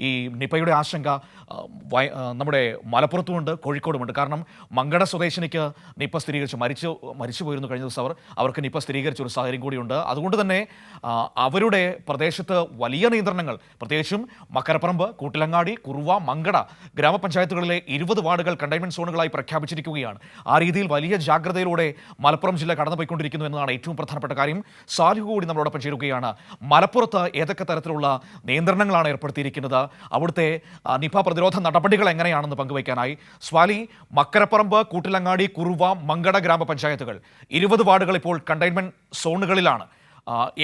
ഈ നിപയുടെ ആശങ്ക നമ്മുടെ മലപ്പുറത്തുമുണ്ട് കോഴിക്കോടുമുണ്ട്. കാരണം മങ്കട സ്വദേശിനിക്ക് നിപ്പ സ്ഥിരീകരിച്ചു. മരിച്ചു മരിച്ചു പോയിരുന്നു കഴിഞ്ഞ ദിവസം അവർ. അവർക്ക് നിപ്പ സ്ഥിരീകരിച്ച ഒരു സാഹചര്യം കൂടിയുണ്ട്. അതുകൊണ്ട് തന്നെ അവരുടെ പ്രദേശത്ത് വലിയ നിയന്ത്രണങ്ങൾ. പ്രത്യേകിച്ചും മക്കരപ്പറമ്പ് കൂട്ടിലങ്ങാടി കുറുവ മങ്കട ഗ്രാമപഞ്ചായത്തുകളിലെ ഇരുപത് വാർഡുകൾ കണ്ടെയ്ൻമെന്റ് സോണുകളായി പ്രഖ്യാപിച്ചിരിക്കുകയാണ്. ആ രീതിയിൽ വലിയ ജാഗ്രതയിലൂടെ മലപ്പുറം ജില്ല കടന്നുപോയിക്കൊണ്ടിരിക്കുന്നു എന്നതാണ് ഏറ്റവും പ്രധാനപ്പെട്ട കാര്യം. സാലിഹു കൂടി നമ്മളോടൊപ്പം ചേരുകയാണ്. മലപ്പുറത്ത് ഏതൊക്കെ തരത്തിലുള്ള നിയന്ത്രണങ്ങളാണ് ഏർപ്പെടുത്തിയിരിക്കുന്നത്? അവിടുത്തെ നിഫ പ്രതിരോധ നടപടികൾ എങ്ങനെയാണെന്ന് പങ്കുവയ്ക്കാനായി. സ്വാലി മക്കരപ്പറമ്പ് കൂട്ടിലങ്ങാടി കുറുവ മങ്കട ഗ്രാമപഞ്ചായത്തുകൾ. ഇരുപത് വാർഡുകൾ ഇപ്പോൾ കണ്ടെയ്ൻമെന്റ് സോണുകളിലാണ്.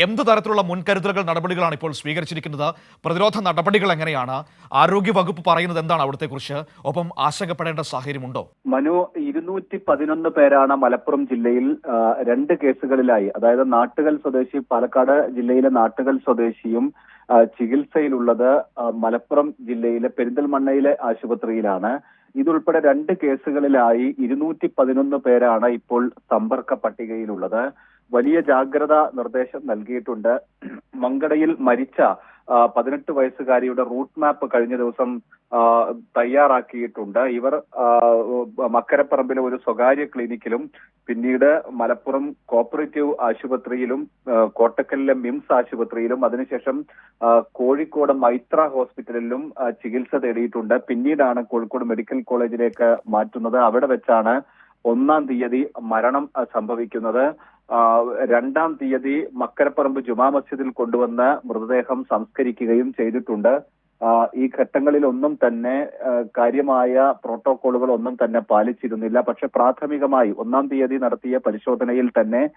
എന്ത് തരത്തിലുള്ള മുൻകരുതലുകൾ നടപടികളാണ് ഇപ്പോൾ സ്വീകരിച്ചിരിക്കുന്നത്? പ്രതിരോധ നടപടികൾ എങ്ങനെയാണ്? ആരോഗ്യ വകുപ്പ് പറയുന്നത് എന്താണ് അവിടുത്തെ കുറിച്ച് ഒപ്പം ആശങ്കപ്പെടേണ്ട സാഹചര്യമുണ്ടോ? മനു ഇരുന്നൂറ്റി പതിനൊന്ന് പേരാണ് മലപ്പുറം ജില്ലയിൽ രണ്ട് കേസുകളിലായി. അതായത് നാട്ടുകൽ സ്വദേശി പാലക്കാട് ജില്ലയിലെ നാട്ടുകൽ സ്വദേശിയും ചികിത്സയിലുള്ളത് മലപ്പുറം ജില്ലയിലെ പെരിന്തൽമണ്ണയിലെ ആശുപത്രിയിലാണ്. ഇതുൾപ്പെടെ രണ്ട് കേസുകളിലായി ഇരുന്നൂറ്റി പതിനൊന്ന് പേരാണ് ഇപ്പോൾ സമ്പർക്ക പട്ടികയിലുള്ളത്. വലിയ ജാഗ്രതാ നിർദ്ദേശം നൽകിയിട്ടുണ്ട്. മങ്കടയിൽ മരിച്ച പതിനെട്ട് വയസ്സുകാരിയുടെ റൂട്ട് മാപ്പ് കഴിഞ്ഞ ദിവസം തയ്യാറാക്കിയിട്ടുണ്ട്. ഇവർ മക്കരപ്പറമ്പിലെ ഒരു സ്വകാര്യ ക്ലിനിക്കിലും പിന്നീട് മലപ്പുറം കോപ്പറേറ്റീവ് ആശുപത്രിയിലും കോട്ടക്കലിലെ മിംസ് ആശുപത്രിയിലും അതിനുശേഷം കോഴിക്കോട് മൈത്ര ഹോസ്പിറ്റലിലും ചികിത്സ തേടിയിട്ടുണ്ട്. പിന്നീടാണ് കോഴിക്കോട് മെഡിക്കൽ കോളേജിലേക്ക് മാറ്റുന്നത്. അവിടെ വെച്ചാണ് ഒന്നാം തീയതി മരണം സംഭവിക്കുന്നത്. രണ്ടാം തീയതി മക്കരപ്പറമ്പ് ജുമാ മസ്ജിദിൽ കൊണ്ടുവന്ന് മൃതദേഹം സംസ്കരിക്കുകയും ചെയ്തിട്ടുണ്ട്. ഈ ഈ ഘട്ടങ്ങളിലൊന്നും തന്നെ കാര്യമായ പ്രോട്ടോകോളുകൾ ഒന്നും തന്നെ പാലിച്ചിരുന്നില്ല. പക്ഷെ പ്രാഥമികമായി ഒന്നാം തീയതി നടത്തിയ പരിശോധനയിൽ തന്നെ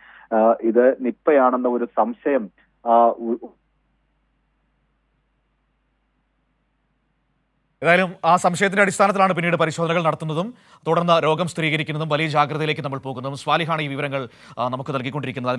ഇത് നിപ്പയാണെന്ന ഒരു സംശയം ആ, ഉ- ഏതായാലും ആ സംശയത്തിന്റെ അടിസ്ഥാനത്തിലാണ് പിന്നീട് പരിശോധനകൾ നടത്തുന്നതും തുടർന്ന് രോഗം സ്ഥിരീകരിക്കുന്നതും വലിയ ജാഗ്രതയിലേക്ക് നമ്മൾ പോകുന്നതും. സ്വാലിഹാണ് ഈ വിവരങ്ങൾ നമുക്ക് നൽകിക്കൊണ്ടിരിക്കുന്നത്.